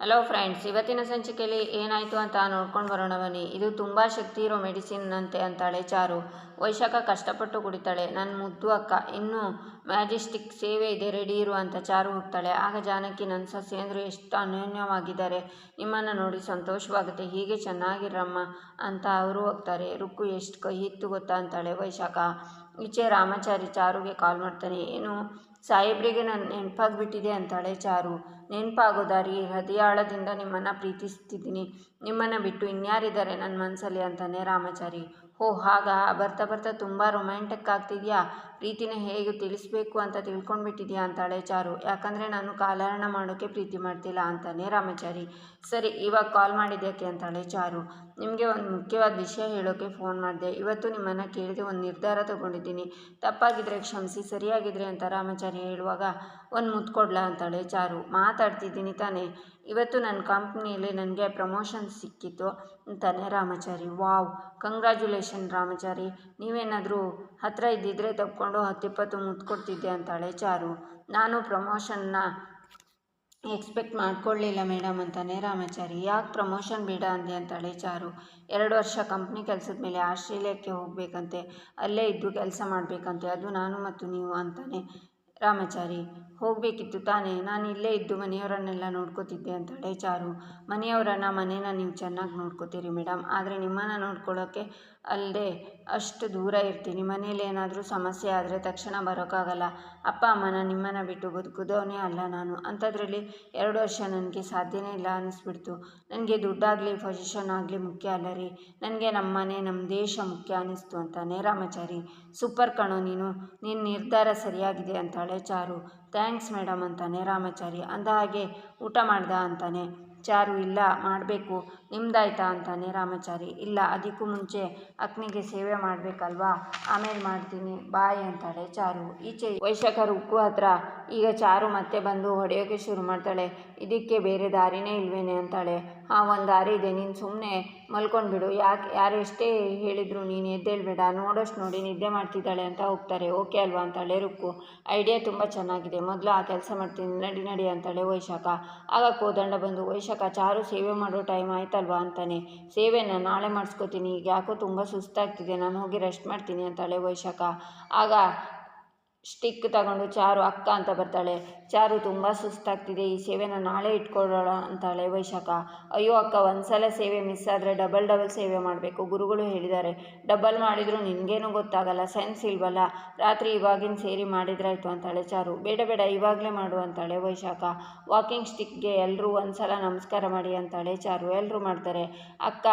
Hello friends ಇವತ್ತಿನ ಸಂಚಿಕೆಯಲ್ಲಿ ಏನಾಯಿತು ಅಂತ ನೋಡ್ಕೊಂಡು ಬರೋಣ ಬನ್ನಿ. ಇದು ತುಂಬ ಶಕ್ತಿ ಇರೋ ಮೆಡಿಸಿನ್ನಂತೆ ಅಂತಾಳೆ ಚಾರು. ವೈಶಾಖ ಕಷ್ಟಪಟ್ಟು ಕುಡಿತಾಳೆ. ನನ್ನ ಮುದ್ದು ಅಕ್ಕ, ಇನ್ನೂ ಮ್ಯಾಜೆಸ್ಟಿಕ್ ಸೇವೆ ಇದೆ ರೆಡಿ ಇರು ಅಂತ ಚಾರು ಹೋಗ್ತಾಳೆ. ಆಗ ಜಾನಕಿ ನನ್ನ ಸಸ್ಯ ಅಂದರೆ ಎಷ್ಟು ಅನ್ಯೋನ್ಯವಾಗಿದ್ದಾರೆ. ನಿಮ್ಮನ್ನು ನೋಡಿ ಸಂತೋಷವಾಗುತ್ತೆ. ಹೀಗೆ ಚೆನ್ನಾಗಿರಮ್ಮ ಅಂತ ಅವರು ಹೋಗ್ತಾರೆ. ರುಕ್ಕು ಎಷ್ಟು ಕೈ ಇತ್ತು ಗೊತ್ತಾ ಅಂತಾಳೆ ವೈಶಾಖ. ಈಚೆ ರಾಮಾಚಾರಿ ಚಾರುಗೆ ಕಾಲ್ ಮಾಡ್ತಾನೆ. ಏನು ಸಾಹೇಬ್ರಿಗೆ ನನ್ನ ನೆನಪಾಗ್ಬಿಟ್ಟಿದೆ ಅಂತಾಳೆ ಚಾರು. ನೆನಪಾಗೋದಾರಿ, ಹೃದಯಾಳದಿಂದ ನಿಮ್ಮನ್ನು ಪ್ರೀತಿಸ್ತಿದ್ದೀನಿ. ನಿಮ್ಮನ್ನು ಬಿಟ್ಟು ಇನ್ಯಾರಿದ್ದಾರೆ ನನ್ನ ಮನಸ್ಸಲ್ಲಿ ಅಂತಾನೆ ರಾಮಾಚಾರಿ. ಓ, ಹಾಗ? ಬರ್ತಾ ಬರ್ತಾ ತುಂಬ ರೊಮ್ಯಾಂಟಿಕ್ ಆಗ್ತಿದೆಯಾ? ಪ್ರೀತಿನ ಹೇಗೆ ತಿಳಿಸ್ಬೇಕು ಅಂತ ತಿಳ್ಕೊಂಡ್ಬಿಟ್ಟಿದ್ಯಾ ಅಂತಾಳೆ ಚಾರು. ಯಾಕಂದರೆ ನಾನು ಕಾಲಹರಣ ಮಾಡೋಕ್ಕೆ ಪ್ರೀತಿ ಮಾಡ್ತಿಲ್ಲ ಅಂತಾನೆ ರಾಮಚಾರಿ. ಸರಿ, ಇವಾಗ ಕಾಲ್ ಮಾಡಿದ್ಯಾಕೆ ಅಂತಾಳೆ ಚಾರು. ನಿಮಗೆ ಒಂದು ಮುಖ್ಯವಾದ ವಿಷಯ ಹೇಳೋಕ್ಕೆ ಫೋನ್ ಮಾಡಿದೆ. ಇವತ್ತು ನಿಮ್ಮನ್ನು ಕೇಳಿದೆ ಒಂದು ನಿರ್ಧಾರ ತಗೊಂಡಿದ್ದೀನಿ. ತಪ್ಪಾಗಿದ್ದರೆ ಕ್ಷಮಿಸಿ, ಸರಿಯಾಗಿದ್ರೆ ಅಂತ ರಾಮಚಾರಿ ಹೇಳುವಾಗ, ಒಂದು ಮುತ್ಕೊಡ್ಲಾ? ಅಂತಾಳೆ ಚಾರು. ಮಾತಾಡ್ತಿದ್ದೀನಿ ತಾನೇ. ಇವತ್ತು ನನ್ನ ಕಂಪ್ನಿಯಲ್ಲಿ ನನಗೆ ಪ್ರಮೋಷನ್ ಸಿಕ್ಕಿತ್ತು ಅಂತಾನೆ ರಾಮಾಚಾರಿ. Wow, congratulation Ramachari. ನೀವೇನಾದರೂ ಹತ್ತಿರ ಇದ್ದಿದ್ದರೆ ತಪ್ಕೊಂಡು ಹತ್ತಿಪ್ಪತ್ತು ಮುತ್ತು ಕೊಡ್ತಿದ್ದೆ ಅಂತಾಳೆ ಚಾರು. ನಾನು ಪ್ರಮೋಷನ್ನ ಎಕ್ಸ್ಪೆಕ್ಟ್ ಮಾಡ್ಕೊಳ್ಳಿಲ್ಲ ಮೇಡಮ್ ಅಂತಾನೆ ರಾಮಾಚಾರಿ. ಯಾಕೆ ಪ್ರಮೋಷನ್ ಬೇಡ ಅಂದೆ ಅಂತಾಳೆ ಚಾರು. ಎರಡು ವರ್ಷ ಕಂಪ್ನಿ ಕೆಲಸದ ಮೇಲೆ ಆಸ್ಟ್ರೇಲಿಯಾಕ್ಕೆ ಹೋಗಬೇಕಂತೆ, ಅಲ್ಲೇ ಇದ್ದು ಕೆಲಸ ಮಾಡಬೇಕಂತೆ, ಅದು ನಾನು ಮತ್ತು ನೀವು ಅಂತಾನೆ ರಾಮಾಚಾರಿ. ಹೋಗಬೇಕಿತ್ತು ತಾನೇ. ನಾನು ಇಲ್ಲೇ ಇದ್ದು ಮನೆಯವರನ್ನೆಲ್ಲ ನೋಡ್ಕೋತಿದ್ದೆ ಅಂತಾಳೆ ಚಾರು. ಮನೆಯವರನ್ನ ಮನೇನ ನೀವು ಚೆನ್ನಾಗಿ ನೋಡ್ಕೋತೀರಿ ಮೇಡಮ್. ಆದರೆ ನಿಮ್ಮನ್ನು ನೋಡ್ಕೊಳ್ಳೋಕ್ಕೆ ಅಲ್ಲದೆ ಅಷ್ಟು ದೂರ ಇರ್ತೀನಿ. ಮನೇಲಿ ಏನಾದರೂ ಸಮಸ್ಯೆ ಆದರೆ ತಕ್ಷಣ ಬರೋಕ್ಕಾಗಲ್ಲ ಅಪ್ಪ, ಅಮ್ಮನ ನಿಮ್ಮನ್ನು ಬಿಟ್ಟು ಬದುಕೋದವನೇ ಅಲ್ಲ ನಾನು. ಅಂಥದ್ರಲ್ಲಿ ಎರಡು ವರ್ಷ ನನಗೆ ಸಾಧ್ಯನೇ ಇಲ್ಲ ಅನ್ನಿಸ್ಬಿಡ್ತು ನನಗೆ ದುಡ್ಡಾಗಲಿ ಪೊಸಿಷನ್ ಆಗಲಿ ಮುಖ್ಯ ಅಲ್ಲ ರೀ. ನನಗೆ ನಮ್ಮ ಮನೆ ನಮ್ಮ ದೇಶ ಮುಖ್ಯ ಅನ್ನಿಸ್ತು ಅಂತಾನೆ ರಾಮಚಾರಿ, ಸೂಪರ್ ಕಣೋ ನೀನು. ನಿನ್ನ ನಿರ್ಧಾರ ಸರಿಯಾಗಿದೆ ಅಂತಾಳೆ ಚಾರು. ಥ್ಯಾಂಕ್ಸ್ ಮೇಡಮ್ ಅಂತಾನೆ ರಾಮಾಚಾರಿ ಅಂದ ಹಾಗೆ ಊಟ ಮಾಡ್ದ ಅಂತಾನೆ. ಚಾರು ಇಲ್ಲ ಮಾಡಬೇಕು. ನಿಮ್ದಾಯ್ತಾ ಅಂತಾನೆ ರಾಮಾಚಾರಿ. ಇಲ್ಲ, ಅದಕ್ಕೂ ಮುಂಚೆ ಅಕ್ಕನಿಗೆ ಸೇವೆ ಮಾಡಬೇಕಲ್ವಾ? ಆಮೇಲೆ ಮಾಡ್ತೀನಿ. ಬಾಯ್ ಅಂತಾಳೆ ಚಾರು. ಈಚೆ ವೈಶಾಖರು ಉಕ್ಕು ಹತ್ರ. ಈಗ ಚಾರು ಮತ್ತೆ ಬಂದು ಹೊಡೆಯೋಕ್ಕೆ ಶುರು ಮಾಡ್ತಾಳೆ. ಇದಕ್ಕೆ ಬೇರೆ ದಾರಿನೇ ಇಲ್ವೇನೆ ಅಂತಾಳೆ. ಹಾಂ ಒಂದು ದಾರಿ ಇದೆ. ನೀನು ಸುಮ್ಮನೆ ಮಲ್ಕೊಂಡ್ಬಿಡು ಯಾಕೆ, ಯಾರು ಎಷ್ಟೇ ಹೇಳಿದ್ರು ನೀನು ಎದ್ದೇಳ್ಬೇಡ. ನೋಡೋಷ್ಟು ನೋಡಿ ನಿದ್ದೆ ಮಾಡ್ತಿದ್ದಾಳೆ ಅಂತ ಹೋಗ್ತಾರೆ. ಓಕೆ ಅಲ್ವಾ ಅಂತಾಳೆ ರುಕ್ಕು. ಐಡಿಯಾ ತುಂಬ ಚೆನ್ನಾಗಿದೆ. ಮೊದಲು ಆ ಕೆಲಸ ಮಾಡ್ತೀನಿ. ನಡಿ ನಡಿ ಅಂತಾಳೆ ವೈಶಾಖ. ಆಗ ಕೋದಂಡ ಬಂದು, ವೈಶಾಖ, ಚಾರು ಸೇವೆ ಮಾಡೋ ಟೈಮ್ ಆಯ್ತಲ್ವಾ ಅಂತಾನೆ. ಸೇವೆನ ನಾಳೆ ಮಾಡಿಸ್ಕೋತೀನಿ. ಈಗ ಯಾಕೋ ತುಂಬ ಸುಸ್ತಾಗ್ತಿದೆ. ನಾನು ಹೋಗಿ ರೆಸ್ಟ್ ಮಾಡ್ತೀನಿ ಅಂತಾಳೆ ವೈಶಾಖ. ಆಗ ಸ್ಟಿಕ್ ತಗೊಂಡು ಚಾರು ಅಕ್ಕ ಅಂತ ಬರ್ತಾಳೆ. ಚಾರು ತುಂಬ ಸುಸ್ತಾಗ್ತಿದೆ, ಈ ಸೇವೆನ ನಾಳೆ ಇಟ್ಕೊಳ್ಳೋಣ ಅಂತಾಳೆ ವೈಶಾಖ. ಅಯ್ಯೋ ಅಕ್ಕ, ಒಂದ್ಸಲ ಸೇವೆ ಮಿಸ್ ಆದರೆ ಡಬಲ್ ಡಬಲ್ ಸೇವೆ ಮಾಡಬೇಕು, ಗುರುಗಳು ಹೇಳಿದ್ದಾರೆ. ಡಬಲ್ ಮಾಡಿದರೂ ನಿನಗೇನು ಗೊತ್ತಾಗಲ್ಲ ಸೆನ್ಸ್ ಇಲ್ವಲ್ಲ. ರಾತ್ರಿ ಇವಾಗಿನ ಸೇರಿ ಮಾಡಿದ್ರಾಯ್ತು ಅಂತಾಳೆ ಚಾರು. ಬೇಡ ಬೇಡ, ಇವಾಗಲೇ ಮಾಡು ಅಂತಾಳೆ ವೈಶಾಖ. ವಾಕಿಂಗ್ ಸ್ಟಿಕ್ಗೆ ಎಲ್ಲರೂ ಒಂದ್ಸಲ ನಮಸ್ಕಾರ ಮಾಡಿ ಅಂತಾಳೆ ಚಾರು. ಎಲ್ಲರೂ ಮಾಡ್ತಾರೆ. ಅಕ್ಕ,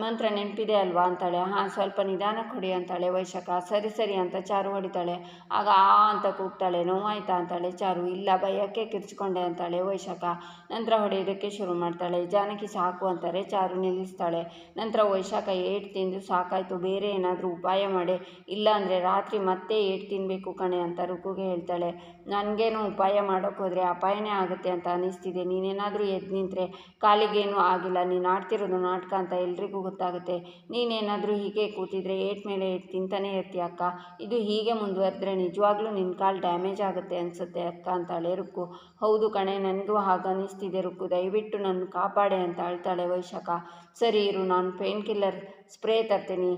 ಮಂತ್ರ ನೆನಪಿದೆ ಅಲ್ವಾ ಅಂತಾಳೆ. ಹಾಂ, ಸ್ವಲ್ಪ ನಿಧಾನ ಕೊಡಿ ಅಂತಾಳೆ ವೈಶಾಖ. ಸರಿ ಸರಿ ಅಂತ ಚಾರು ಹೊಡಿತಾಳೆ. ಆಗ ಆ ಅಂತ ಕೂಗ್ತಾಳೆ, ನೋವಾಯ್ತಾ ಅಂತಾಳೆ, ಚಾರು ಇಲ್ಲ ಭಯಕ್ಕೆ ಕಿರ್ಚ್ಕೊಂಡೆ ಅಂತಾಳೆ ವೈಶಾಖ. ನಂತರ ಹೊಡೆಯೋದಕ್ಕೆ ಶುರು ಮಾಡ್ತಾಳೆ, ಜಾನಕಿ ಸಾಕು ಅಂತಾರೆ, ಚಾರು ನಿಲ್ಲಿಸ್ತಾಳೆ. ನಂತರ ವೈಶಾಖ ಏಟ್ ತಿಂದು ಸಾಕಾಯಿತು, ಬೇರೆ ಏನಾದರೂ ಉಪಾಯ ಮಾಡಿ. ಇಲ್ಲ ಅಂದರೆ ರಾತ್ರಿ ಮತ್ತೆ ಏಟ್ ತಿನ್ನಬೇಕು ಕಣೆ ಅಂತ ರುಕುಗೆ ಹೇಳ್ತಾಳೆ. ನನಗೇನು ಉಪಾಯ ಮಾಡೋಕ್ಕೆ ಹೋದರೆ ಅಪಾಯನೇ ಆಗುತ್ತೆ ಅಂತ ಅನ್ನಿಸ್ತಿದೆ ನೀನೇನಾದರೂ ಎದ್ದು ನಿಂತರೆ, ಕಾಲಿಗೇನೂ ಆಗಿಲ್ಲ, ನೀನು ಆಡ್ತಿರೋದು ನಾಟಕ ಅಂತ ಎಲ್ರಿಗೂ ಗೊತ್ತಾಗುತ್ತೆ. ನೀನೇನಾದರೂ ಹೀಗೆ ಕೂತಿದ್ರೆ ಏಟ್ ಮೇಲೆ ಏಟ್ ತಿಂತಾನೆ ಇರ್ತೀಯ ಅಕ್ಕ? ಇದು ಹೀಗೆ ಮುಂದುವರೆದ್ರೆ ನಿಜವಾಗ್ಲೂ ನಿನ್ನ ಕಾಲು ಡ್ಯಾಮೇಜ್ ಆಗುತ್ತೆ ಅನಿಸುತ್ತೆ ಅಕ್ಕ ಅಂತಾಳೆ ರುಕ್ಕು. ಹೌದು ಕಣೆ, ನನಗೂ ಹಾಗನ್ನಿಸ್ತಿದೆ ರುಕ್ಕು. ದಯವಿಟ್ಟು ನನ್ನ ಕಾಪಾಡೆ ಅಂತ ಅಳ್ತಾಳೆ ವೈಶಾಖ. ಸರಿ ಇರು, ನಾನು ಪೇನ್ ಕಿಲ್ಲರ್ ಸ್ಪ್ರೇ ತರ್ತೀನಿ.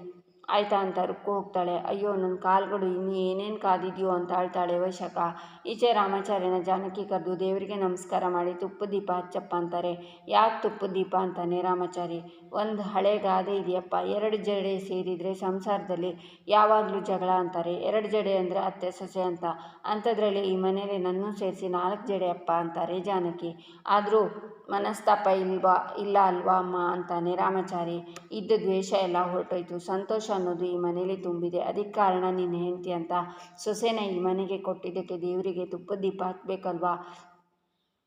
ಆಯಿತಾ ಅಂತ ರುಕ್ಕು ಹೋಗ್ತಾಳೆ. ಅಯ್ಯೋ ನನ್ನ ಕಾಲುಗಳು ಇನ್ನು ಏನೇನು ಕಾದಿದೆಯೋ ಅಂತ ಅಳ್ತಾಳೆ ವೈಶಾಖ. ಈಚೆ ರಾಮಾಚಾರ್ಯನ ಜಾನಕಿ ಕರೆದು ದೇವರಿಗೆ ನಮಸ್ಕಾರ ಮಾಡಿ ತುಪ್ಪ ದೀಪ ಹಚ್ಚಪ್ಪ ಅಂತಾರೆ. ಯಾಕೆ ತುಪ್ಪ ದೀಪ ಅಂತಾನೆ ರಾಮಾಚಾರಿ. ಒಂದು ಹಳೆ ಗಾದೆ ಇದೆಯಪ್ಪ. ಎರಡು ಜಡೆ ಸೇರಿದರೆ ಸಂಸಾರದಲ್ಲಿ ಯಾವಾಗಲೂ ಜಗಳ ಅಂತಾರೆ. ಎರಡು ಜಡೆ ಅಂದರೆ ಅತ್ತೆ, ಸೊಸೆ ಅಂತ. ಅಂಥದ್ರಲ್ಲಿ ಈ ಮನೇಲಿ ನನ್ನೂ ಸೇರಿಸಿ ನಾಲ್ಕು ಜಡೆ ಅಪ್ಪ ಅಂತಾರೆ ಜಾನಕಿ. ಆದರೂ ಮನಸ್ತಾಪ ಇಲ್ವಾ, ಇಲ್ಲ ಅಲ್ವಾ ಅಮ್ಮ ಅಂತಾನೆ ರಾಮಾಚಾರಿ. ಇದ್ದ ದ್ವೇಷ ಎಲ್ಲ ಹೊರಟೋಯ್ತು. ಸಂತೋಷ ಅನ್ನೋದು ಈ ಮನೇಲಿ ತುಂಬಿದೆ. ಅದಕ್ಕೆ ಕಾರಣ ನಿನ್ನ ಹೆಂಡತಿ ಅಂತ ಸೊಸೆನ ಈ ಮನೆಗೆ ಕೊಟ್ಟಿದ್ದಕ್ಕೆ ದೇವರಿಗೆ ತುಪ್ಪ ದೀಪ ಹಾಕ್ಬೇಕಲ್ವಾ?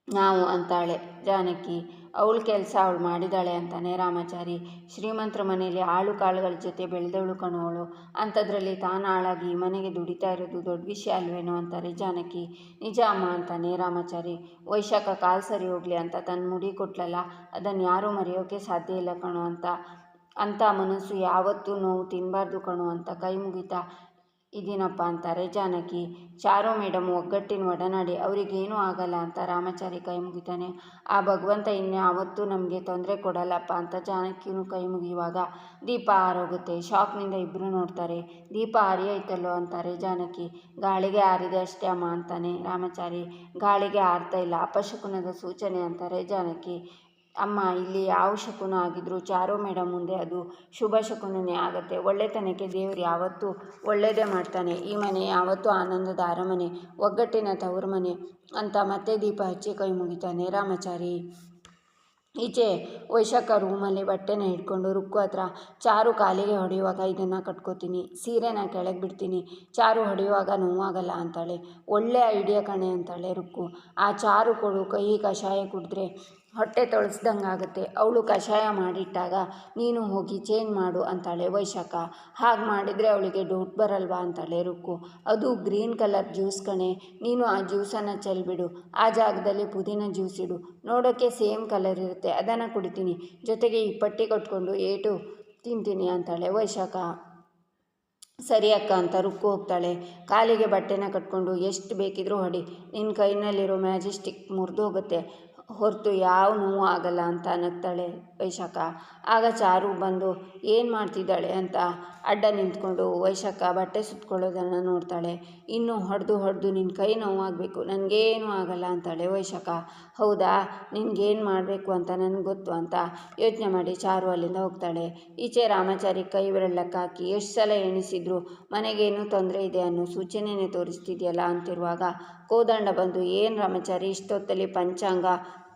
ನಾವು ಅಂತಾಳೆ. ಜಾನಕಿ, ಅವಳ ಕೆಲಸ ಅವಳು ಮಾಡಿದಾಳೆ ಅಂತಾನೆ ರಾಮಾಚಾರಿ. ಶ್ರೀಮಂತರ ಮನೆಯಲ್ಲಿ ಆಳು ಕಾಳುಗಳ ಜೊತೆ ಬೆಳೆದವಳು ಕಣೋಳು ಅಂಥದ್ರಲ್ಲಿ ತಾನು ಹಾಳಾಗಿ ಈ ಮನೆಗೆ ದುಡಿತಾ ಇರೋದು ದೊಡ್ಡ ವಿಷಯ ಅಲ್ವೇನೋ ಅಂತಾರೆ ಜಾನಕಿ. ನಿಜ ಅಮ್ಮ ಅಂತಾನೆ ರಾಮಾಚಾರಿ. ವೈಶಾಖ ಕಾಲು ಸರಿ ಹೋಗ್ಲಿ ಅಂತ ತನ್ನ ಮುಡಿ ಕೊಟ್ಲಲ್ಲ, ಅದನ್ನು ಯಾರೂ ಮರೆಯೋಕೆ ಸಾಧ್ಯ ಇಲ್ಲ ಕಣೋ ಅಂತ. ಅಂಥ ಮನಸ್ಸು ಯಾವತ್ತೂ ನೋವು ತಿನ್ನಬಾರ್ದು ಕಣೋ ಅಂತ ಕೈ ಮುಗಿತಾ ಇದೀನಪ್ಪ ಅಂತಾರೆ ಜಾನಕಿ. ಚಾರು ಮೇಡಮ್ ಒಗ್ಗಟ್ಟಿನ ಒಡನಾಡಿ ಅವರಿಗೇನೂ ಆಗಲ್ಲ ಅಂತ ರಾಮಾಚಾರಿ ಕೈ ಮುಗಿತಾನೆ. ಆ ಭಗವಂತ ಇನ್ಯಾವತ್ತೂ ನಮಗೆ ತೊಂದರೆ ಕೊಡಲ್ಲಪ್ಪ ಅಂತ ಜಾನಕಿನೂ ಕೈ ಮುಗಿಯುವಾಗ ದೀಪ ಆರೋಗುತ್ತೆ ಶಾಕ್ನಿಂದ ಇಬ್ಬರು ನೋಡ್ತಾರೆ. ದೀಪ ಆರಿಯಾಯ್ತಲ್ಲೋ ಅಂತಾರೆ ಜಾನಕಿ. ಗಾಳಿಗೆ ಆರಿದೆ ಅಷ್ಟೇ ಅಮ್ಮ ಅಂತಾನೆ ರಾಮಾಚಾರಿ. ಗಾಳಿಗೆ ಆರ್ತಾ ಇಲ್ಲ, ಅಪಶಕುನದ ಸೂಚನೆ ಅಂತಾರೆ ಜಾನಕಿ. ಅಮ್ಮ, ಇಲ್ಲಿ ಯಾವ ಶಕುನ ಆಗಿದ್ದರೂ ಚಾರು ಮೇಡಮ್ ಮುಂದೆ ಅದು ಶುಭ ಶಕುನೇ ಆಗುತ್ತೆ. ಒಳ್ಳೆತನಕ್ಕೆ ದೇವ್ರು ಯಾವತ್ತೂ ಒಳ್ಳೆಯದೇ ಮಾಡ್ತಾನೆ. ಈ ಮನೆ ಯಾವತ್ತೂ ಆನಂದದ ಅರಮನೆ, ಒಗ್ಗಟ್ಟಿನ ತವರು ಮನೆ ಅಂತ ಮತ್ತೆ ದೀಪ ಹಚ್ಚಿ ಕೈ ಮುಗಿತಾನೆ. ರಾಮಚಾರಿ. ಈಚೆ ವೈಶಾಖ ರೂಮಲ್ಲಿ ಬಟ್ಟೆನ ಹಿಡ್ಕೊಂಡು ರುಕ್ಕು ಹತ್ರ ಚಾರು ಕಾಲಿಗೆ ಹೊಡೆಯುವಾಗ ಇದನ್ನು ಕಟ್ಕೋತೀನಿ. ಸೀರೆನ ಕೆಳಗೆ ಬಿಡ್ತೀನಿ. ಚಾರು ಹೊಡೆಯುವಾಗ ನೋವಾಗಲ್ಲ ಅಂತಾಳೆ. ಒಳ್ಳೆ ಐಡಿಯಾ ಕಣೆ ಅಂತಾಳೆ ರುಕ್ಕು. ಆ ಚಾರು ಕೊಡು ಕೈ ಕಷಾಯ ಕುಡಿದ್ರೆ ಹೊಟ್ಟೆ ತೊಳಸ್ದಂಗೆ ಆಗುತ್ತೆ. ಅವಳು ಕಷಾಯ ಮಾಡಿಟ್ಟಾಗ, ನೀನು ಹೋಗಿ ಚೇಂಜ್ ಮಾಡು ಅಂತಾಳೆ ವೈಶಾಖ. ಹಾಗೆ ಮಾಡಿದರೆ ಅವಳಿಗೆ ಡೌಟ್ ಬರಲ್ವಾ ಅಂತಾಳೆ ರುಕ್ಕು. ಅದು ಗ್ರೀನ್ ಕಲರ್ ಜ್ಯೂಸ್ ಕಣೆ, ನೀನು ಆ ಜ್ಯೂಸನ್ನು ಚೆಲ್ಬಿಡು. ಆ ಜಾಗದಲ್ಲಿ ಪುದೀನ ಜ್ಯೂಸ್ ಇಡು. ನೋಡೋಕ್ಕೆ ಸೇಮ್ ಕಲರ್ ಇರುತ್ತೆ. ಅದನ್ನು ಕುಡಿತೀನಿ. ಜೊತೆಗೆ ಈ ಪಟ್ಟಿ ಕಟ್ಕೊಂಡು ಏಟು ತಿಂತೀನಿ ಅಂತಾಳೆ ವೈಶಾಖ. ಸರಿ ಅಕ್ಕ ಅಂತ ರುಕ್ಕು ಹೋಗ್ತಾಳೆ. ಕಾಲಿಗೆ ಬಟ್ಟೆನ ಕಟ್ಕೊಂಡು, ಎಷ್ಟು ಬೇಕಿದ್ರೂ ಹೊಡಿ. ನಿನ್ನ ಕೈನಲ್ಲಿರೋ ಮ್ಯಾಜೆಸ್ಟಿಕ್ ಮುರಿದು ಹೋಗುತ್ತೆ ಹೊರತು ಯಾವ ನೋವು ಆಗಲ್ಲ ಅಂತ ನಗ್ತಾಳೆ ವೈಶಾಖ. ಆಗ ಚಾರು ಬಂದು, ಏನು ಮಾಡ್ತಿದ್ದಾಳೆ? ಅಂತ ಅಡ್ಡ ನಿಂತ್ಕೊಂಡು ವೈಶಾಖ ಬಟ್ಟೆ ಸುತ್ಕೊಳ್ಳೋದನ್ನು ನೋಡ್ತಾಳೆ. ಇನ್ನೂ ಹೊಡೆದು ಹೊಡೆದು ನಿನ್ನ ಕೈ ನೋವಾಗಬೇಕು, ನನಗೇನು ಆಗಲ್ಲ ಅಂತಾಳೆ ವೈಶಾಖ. ಹೌದಾ? ನಿನಗೇನು ಮಾಡಬೇಕು ಅಂತ ನನಗೆ ಗೊತ್ತು ಅಂತ ಯೋಚನೆ ಮಾಡಿ ಚಾರು ಅಲ್ಲಿಂದ ಹೋಗ್ತಾಳೆ. ಈಚೆ ರಾಮಾಚಾರಿ ಕೈ ಬೆರಳಕ್ಕೆ ಹಾಕಿ, ಎಷ್ಟು ಸಲ ಎಣಿಸಿದ್ರು? ಮನೆಗೇನು ತೊಂದರೆ ಇದೆ ಅನ್ನೋ ಸೂಚನೆನೇ ತೋರಿಸ್ತಿದೆಯಲ್ಲ ಅಂತಿರುವಾಗ, ಕೋದಂಡ ಬಂದು, ಏನು ರಾಮಾಚಾರಿ, ಇಷ್ಟೊತ್ತಲ್ಲಿ ಪಂಚಾಂಗ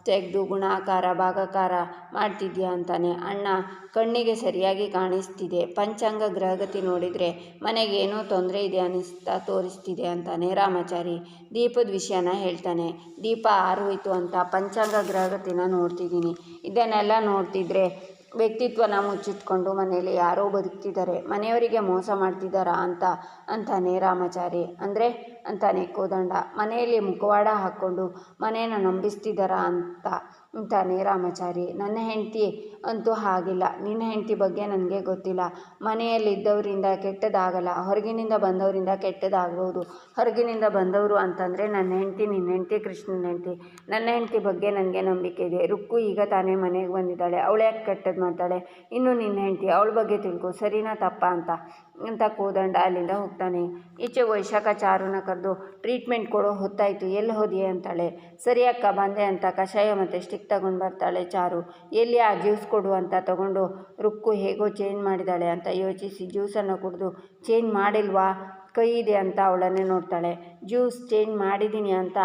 ತೆಗೆದು ಗುಣಾಕಾರ, ಭಾಗಾಕಾರ ಮಾಡ್ತಿದ್ಯಾ ಅಂತಾನೆ. ಅಣ್ಣ, ಕಣ್ಣಿಗೆ ಸರಿಯಾಗಿ ಕಾಣಿಸ್ತಿದೆ. ಪಂಚಾಂಗ ಗ್ರಹಗತಿ ನೋಡಿದರೆ ಏನೋ ತೊಂದರೆ ಇದೆ ಅನ್ನಿಸ್ತಾ ತೋರಿಸ್ತಿದೆ ಅಂತಾನೆ ರಾಮಾಚಾರಿ. ದೀಪದ ವಿಷಯನ ಹೇಳ್ತಾನೆ. ದೀಪ ಆರೋಯಿತು ಅಂತ ಪಂಚಾಂಗ ಗ್ರಹಗತಿನ ನೋಡ್ತಿದ್ದೀನಿ. ಇದನ್ನೆಲ್ಲ ನೋಡ್ತಿದ್ರೆ ವ್ಯಕ್ತಿತ್ವನ ಮುಚ್ಚಿಟ್ಕೊಂಡು ಮನೆಯಲ್ಲಿ ಯಾರೋ ಬದುಕ್ತಿದ್ದಾರೆ. ಮನೆಯವರಿಗೆ ಮೋಸ ಮಾಡ್ತಿದ್ದಾರಾ ಅಂತ, ಅಂತಾನೆ ರಾಮಾಚಾರಿ. ಅಂದರೆ ಅಂತಾನೆ ಕೋದಂಡ. ಮನೆಯಲ್ಲಿ ಮುಖವಾಡ ಹಾಕ್ಕೊಂಡು ಮನೆಯನ್ನು ನಂಬಿಸ್ತಿದ್ದಾರಾ ಅಂತ ಅಂತಾನೆ ರಾಮಾಚಾರಿ. ನನ್ನ ಹೆಂಡತಿ ಅಂತೂ ಹಾಗಿಲ್ಲ. ನಿನ್ನ ಹೆಂಡತಿ ಬಗ್ಗೆ ನನಗೆ ಗೊತ್ತಿಲ್ಲ. ಮನೆಯಲ್ಲಿದ್ದವರಿಂದ ಕೆಟ್ಟದಾಗಲ್ಲ. ಹೊರಗಿನಿಂದ ಬಂದವರಿಂದ ಕೆಟ್ಟದಾಗ್ಬೋದು. ಹೊರಗಿನಿಂದ ಬಂದವರು ಅಂತಂದರೆ ನನ್ನ ಹೆಂಡತಿ, ನಿನ್ನ ಹೆಂಡತಿ, ಕೃಷ್ಣನ ಹೆಂಡತಿ. ನನ್ನ ಹೆಂಡತಿ ಬಗ್ಗೆ ನನಗೆ ನಂಬಿಕೆ ಇದೆ. ರುಕ್ಕು ಈಗ ತಾನೇ ಮನೆಗೆ ಬಂದಿದ್ದಾಳೆ. ಯಾಕೆ ಕೆಟ್ಟದ್ದು ಮಾಡ್ತಾಳೆ? ಇನ್ನು ನಿನ್ನ ಹೆಂಡತಿ ಅವಳ ಬಗ್ಗೆ ತಿಳ್ಕೊ. ಸರಿನಾ ತಪ್ಪ ಅಂತ. ಅಂತ ಕೋದಂಡ ಅಲ್ಲಿಂದ ಹೋಗ್ತಾನೆ. ಈಚೆ ವೈಶಾಖ ಚಾರುನ ಕರೆದು ಟ್ರೀಟ್ಮೆಂಟ್ ಕೊಡೋ ಹೊತ್ತಾಯಿತು, ಎಲ್ಲಿ ಹೋದಿಯೇ ಅಂತಾಳೆ. ಸರಿ ಅಕ್ಕ, ಬಂದೆ ಅಂತ ಕಷಾಯ ಮತ್ತು ಸ್ಟಿಕ್ ತಗೊಂಡು ಬರ್ತಾಳೆ ಚಾರು. ಎಲ್ಲಿ ಆ ಜ್ಯೂಸ್ ಕೊಡು ಅಂತ ತಗೊಂಡು ರುಕ್ಕು ಹೇಗೋ ಚೇಂಜ್ ಮಾಡಿದ್ದಾಳೆ ಅಂತ ಯೋಚಿಸಿ ಜ್ಯೂಸನ್ನು ಕುಡಿದು ಚೇಂಜ್ ಮಾಡಿಲ್ವಾ? ಕೈ ಇದೆ ಅಂತ ಅವಳನ್ನೇ ನೋಡ್ತಾಳೆ. ಜ್ಯೂಸ್ ಚೇಂಜ್ ಮಾಡಿದ್ದೀನಿ ಅಂತ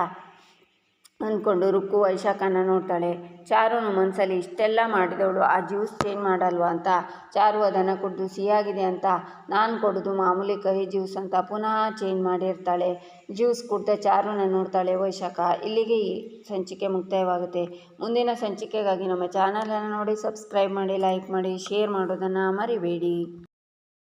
ಅಂದ್ಕೊಂಡು ರುಕ್ಕು ವೈಶಾಖನ ನೋಡ್ತಾಳೆ ಚಾರುನ ಮನಸ್ಸಲ್ಲಿ ಇಷ್ಟೆಲ್ಲ ಮಾಡಿದವಳು, ಆ ಜ್ಯೂಸ್ ಚೇಂಜ್ ಮಾಡಲ್ವಾ ಅಂತ. ಚಾರು ಅದನ್ನು ಕುಡಿದು ಸಿಹಿಯಾಗಿದೆ ಅಂತ. ನಾನು ಕೊಡೋದು ಮಾಮೂಲಿ ಕಹಿ ಜ್ಯೂಸ್ ಅಂತ ಪುನಃ ಚೇಂಜ್ ಮಾಡಿರ್ತಾಳೆ. ಜ್ಯೂಸ್ ಕುಡ್ದ ಚಾರುನ ನೋಡ್ತಾಳೆ ವೈಶಾಖ. ಇಲ್ಲಿಗೆ ಈ ಸಂಚಿಕೆ ಮುಕ್ತಾಯವಾಗುತ್ತೆ. ಮುಂದಿನ ಸಂಚಿಕೆಗಾಗಿ ನಮ್ಮ ಚಾನಲನ್ನು ನೋಡಿ, ಸಬ್ಸ್ಕ್ರೈಬ್ ಮಾಡಿ, ಲೈಕ್ ಮಾಡಿ, ಶೇರ್ ಮಾಡೋದನ್ನು ಮರಿಬೇಡಿ.